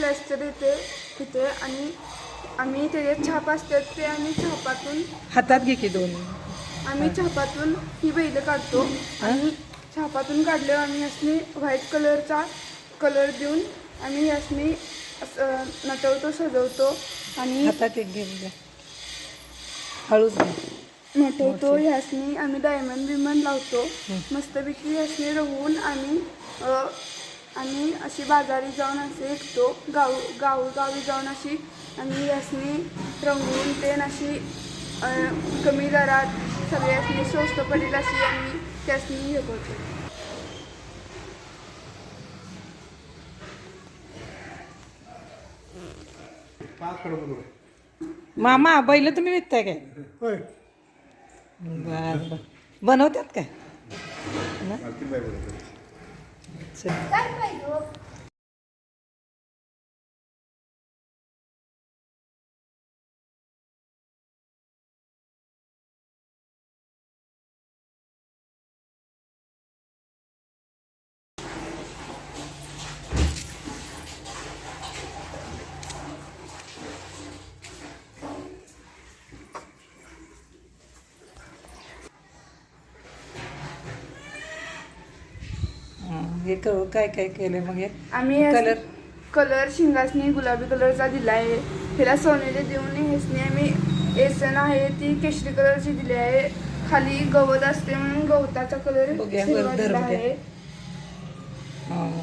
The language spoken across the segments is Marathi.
प्लॅस्टर येते तिथे आणि आम्ही त्याचे छाप असतात ते आम्ही छापातून हातात घे की दोन आम्ही छापातून ही बैल काढतो आणि छापातून काढल्यावर आम्ही यासनी व्हाईट कलरचा कलर देऊन आम्ही यासनी नटवतो सजवतो आणि हातात एक घे. हळूच घे नटवतो ह्यासनी आम्ही डायमंड बिमंड लावतो. मस्तपैकी ह्यासनी रंगवून आम्ही अ, आम्ही अशी बाजारी जाऊन असे विकतो. गाव गावोगावी जाऊन अशी आम्ही यासनी रंगवून ते अशी कमी दरात सगळ्यासनी स्वस्त पडेल अशी आम्ही त्यासनी हे करतो. मामा बैल तुम्ही विकताय काय? होय. बर बर. बनवतात काय? ना? चल. हं, हे क- काय काय केलंय मग हे? आम्ही कलर कलर शिंगासनी गुलाबी कलरचा दिला आहे हिला सोनेले देऊन हेसनी आम्ही एसन आहे ती केशरी कलरची दिली आहे. खाली गवत असते म्हणून गवताचा कलर बघूया, हिरवा वर धर दिला बघूया. आहे. हं.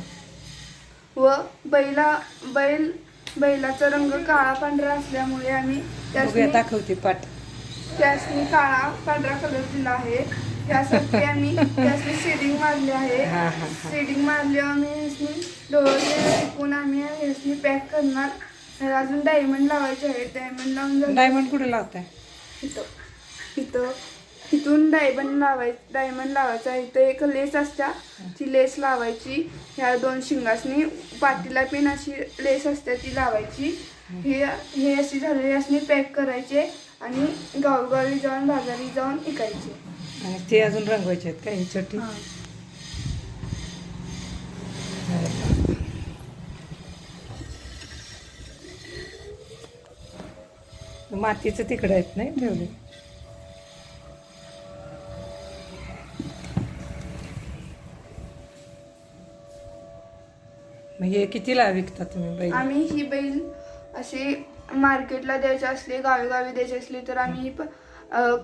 व बैला बैल बैलाचा रंग काळा पांढरा असल्यामुळे आम्ही बघूया त्यासनी दाखवते पाठ. त्यासनी काळा पांढरा कलर दिला आहे. त्यासाठी आम्ही त्यासनी शेडिंग मारली आहे. हा हा हा. शेडिंग मारल्यावर आम्ही ह्यासनी डोळे टिकून आम्ही ह्यासनी पॅक करणार. ह्याला अजून डायमंड लावायचे आहे डायमंड लावून झालं- डायमंड कुठे लावताय? इथं. इथं. इथून डायमंड लावाय डायमंड लावायचा. आहे इथं एक लेस असत्या. ती लेस लावायची. ह्या दोन शिंगासनी. पाठीला पिन अशी लेस असते ती लावायची. हे हे अशी झालेली असणी पॅक करायचे आणि गावगावी जाऊन बाजारी जाऊन विकायचे आणि ते अजून रंगवायचे आहेत का? ही छोटी? मातीचं तिकडे आहेत नाही ठेवले? मग हे कितीला विकता तुम्ही बैल? आम्ही ही बैल अशी मार्केटला द्यायची असली गावी द्यायची असली तर आम्ही ही प- अ,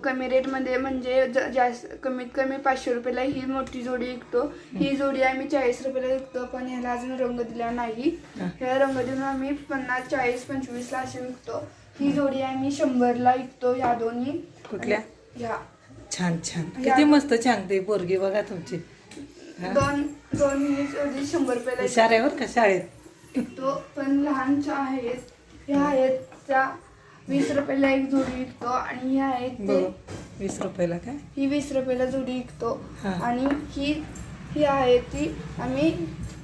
कमी रेटमध्ये म्हणजे ज- जास्त कमीत कमी पाचशे रुपयाला ही मोठी जोडी विकतो. ही जोडी आम्ही चाळीस रुपयाला विकतो पण ह्याला अजून रंग दिला नाही. हा. ह्या रंग देऊन आम्ही पन्नास चाळीस पंचवीसला असे विकतो. ही जोडी आम्ही शंभरला विकतो ह्या दोन्ही. कुठल्या? ह्या. छान छान. किती मस्त छान ते पोरगी बघा तुमची? दोन दोन ही जोडी शंभर रुपयाला. शाळेवर का शाळेत? विकतो पण लहानच्या आहेत. ह्या आहेत त्या वीस रुपयाला एक जोडी विकतो आणि ते. बघू वीस रुपयाला काय? ही वीस रुपयाला जोडी विकतो. हा. आणि ही ही आहे ती आम्ही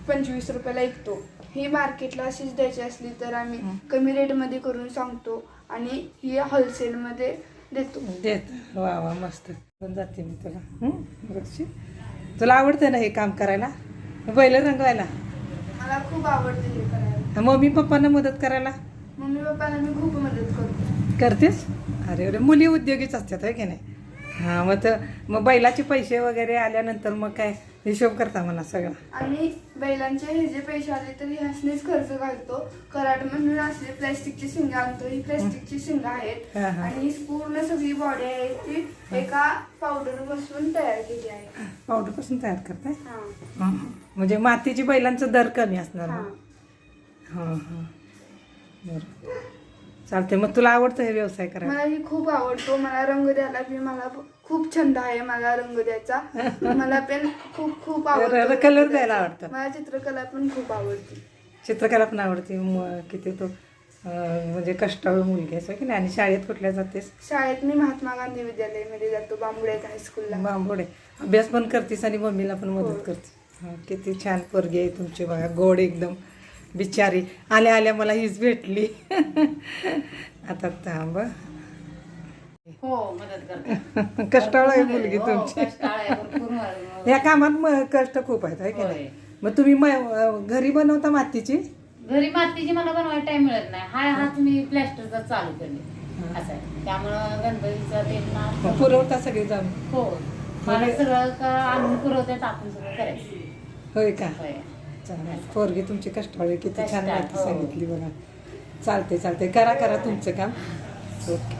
पंचवीस रुपयाला विकतो. ही मार्केटला अशीच द्यायची असली तर आम्ही कमी रेटमध्ये करून सांगतो आणि ही होलसेलमध्ये देतो. देत. वा वा मस्त. पण जाते मी तुला. हं? बघशी तुला आवडतं ना हे काम करायला? बैल रंगवायला? मला खूप आवडते हे करायला. मम्मी पप्पांना मदत करायला? मम्मी पप्पाला मी खूप मदत करतो. करतेस? अरे अरे मुली उद्योगीच असतात आहे की नाही? हां मग तर मग बैलाचे पैसे वगैरे आल्यानंतर मग काय हिशोब करता म्हणा सगळा. आणि बैलांचे हे जे पैसे आले तर ह्यासनीच खर्च घालतो. कराड म्हणून असले प्लॅस्टिकची शिंगा आणतो. ही प्लॅस्टिकची शिंगा आहेत. हा, हा. आणि ही पूर्ण सगळी बॉडी आहे ती एका पावडर बसून तयार केली आहे. पावडरपासून तयार करताय? हा. हां म्हणजे मातीची बैलांचं दर कमी असणार हा. हां हां. बरं. चालते मग तुला आवडतं हे व्यवसाय करायला? मला ही खूप आवडतो. मला रंग द्यायला बी मला खूप छंद आहे मला रंग द्यायचा. मला पण खूप खूप आवडतो कलर द्यायला आवडतं. मला चित्रकला पण खूप आवडते. चित्रकला पण आवडते. म- किती तो अं, म्हणजे कष्टाळू मुलगी आहेस होय की नाही? आणि शाळेत कुठल्या जातेस? शाळेत मी महात्मा गांधी विद्यालयामध्ये जातो बांबुड्यात हायस्कूलला बांबोडे. अभ्यास पण करतेस आणि मम्मीला पण मदत होय. करते हा, किती छान पोरगी आहे तुमची बघा. गोड एकदम. बिचारी. आल्या आल्या मला हीच भेटली. आता थांब. हं. हो कष्टाळू आहे मुलगी हो, तुमची. आहे, या कामात म- कष्ट खूप आहेत है की नाही. मग तुम्ही घरी बनवता मातीची? घरी मातीची मला बनवायला टाइम मिळत नाही. हाय हात मी प्लॅस्टरचा चालू केले असं आहे. त्यामुळं गणपतीचा ते पुरवता सगळे जाऊन हो. मला सगळं आणून पुरवतात आपण सगळं करायचं. होय का? होय. पोरगी तुमची कष्टाळू. किती छान माहिती हो. सांगितली बघा. चालते चालते करा करा तुमचं काम. ओके.